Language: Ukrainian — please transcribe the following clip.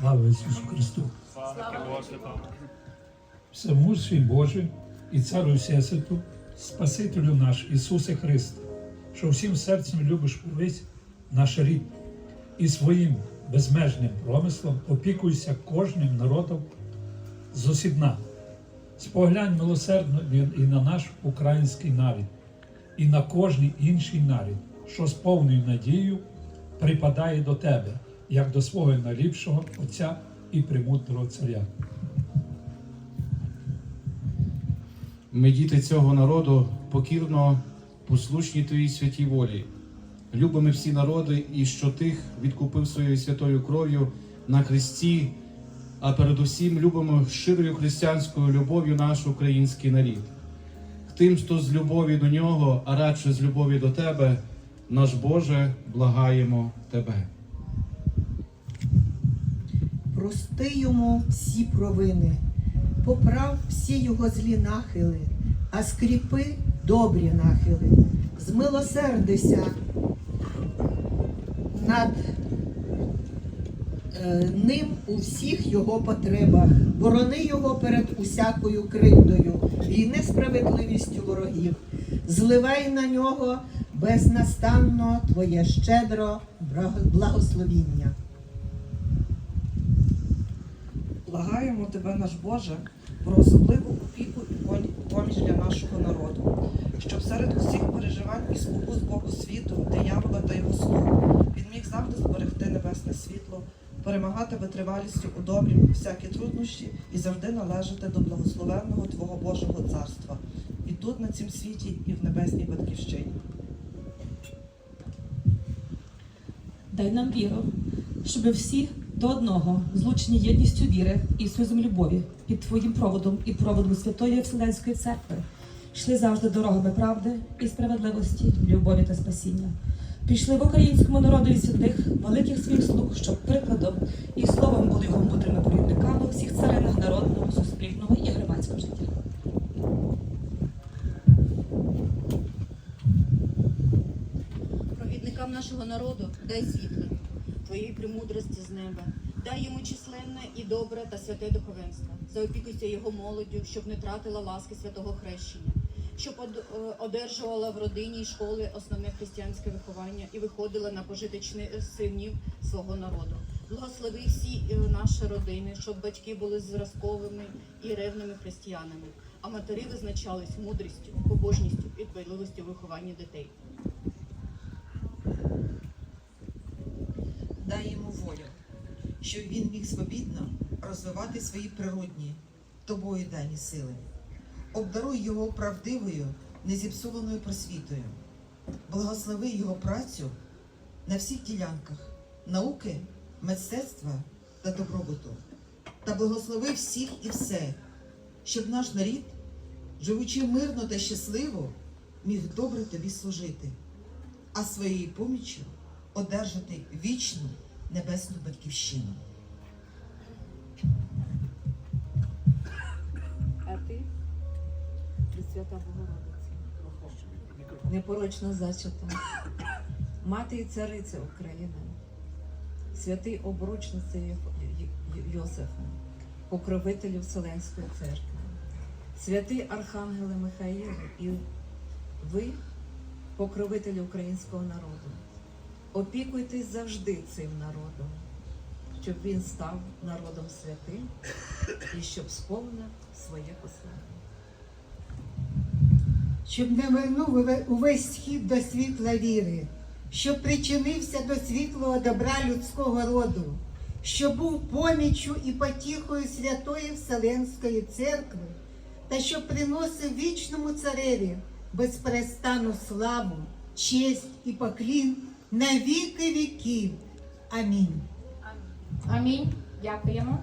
Слава Ісусу Христу! Всемущий Боже і Царю Всесвіту, Спасителю наш Ісусе Христе, що всім серцем любиш увесь наш рід і своїм безмежним промислом опікуйся кожним народом зосібна. Споглянь милосердно і на наш український народ, і на кожний інший народ, що з повною надією припадає до тебе, як до свого найліпшого Отця і премудрого Царя. Ми, діти цього народу, покірно послушні Твоїй святій волі. Любимо всі народи і що тих відкупив своєю святою кров'ю на Христі, а передусім любимо щирою християнською любов'ю наш український нарід. Тим, хто з любові до нього, а радше з любові до Тебе, наш Боже, благаємо Тебе. Прости йому всі провини, поправ всі його злі нахили, а скріпи добрі нахили, змилосердися над е, ним у всіх його потребах, борони його перед усякою кривдою і несправедливістю ворогів, зливай на нього безнастанно твоє щедро благословіння. Благаємо тебе, наш Боже, про особливу опіку і поміч для нашого народу, щоб серед усіх переживань і спокус Богу світу, диявола та його слуг, він міг завжди зберегти небесне світло, перемагати витривалістю у добрі всякі труднощі і завжди належати до благословенного Твого Божого царства, і тут на цім світі, і в небесній батьківщині. Дай нам віру, щоб всі до одного злучені єдністю віри і союзом любові під Твоїм проводом і проводом Святої Вселенської церкви йшли завжди дорогами правди і справедливості, любові та спасіння. Пішли в українському народові святих великих своїх слуг, щоб прикладом і словом були його мудрими провідниками у всіх царинах народного, суспільного і громадського життя. Провідникам нашого народу дай світло, твоєї премудрості з неба, дай йому численне і добре та святе духовенство. Заопікуйся його молоддю, щоб не тратила ласки святого хрещення, щоб е, одержувала в родині й школи основне християнське виховання і виходила на пожиточних синів свого народу. Благослови всі е, наші родини, щоб батьки були зразковими і ревними християнами, а матері визначались мудрістю, побожністю і дбайливістю в вихованні дітей. Дай йому волю, щоб він міг свобідно розвивати свої природні тобою дані сили. Обдаруй його правдивою, незіпсованою просвітою, благослови його працю на всіх ділянках науки, мистецтва та добробуту, та благослови всіх і все, щоб наш нарід, живучи мирно та щасливо, міг добре тобі служити, а своєю поміччю одержати вічну небесну батьківщину. А ти, Пресвята Богородиця, непорочно зачата, мати і цариця України, святий Йо- Йосифа, покровителю Вселенської церкви, святий Архангеле Михаїл і ви, покровителі українського народу, опікуйтесь завжди цим народом, щоб він став народом святим і щоб сповнив своє послання. щоб не вернув увесь схід до світла віри, щоб причинився до світлого добра людського роду, що був поміччю і потіхою святої Вселенської церкви, та що приносив вічному цареві безперестанну славу, честь і поклін на віки віків. Амінь. Амінь. Дякуємо.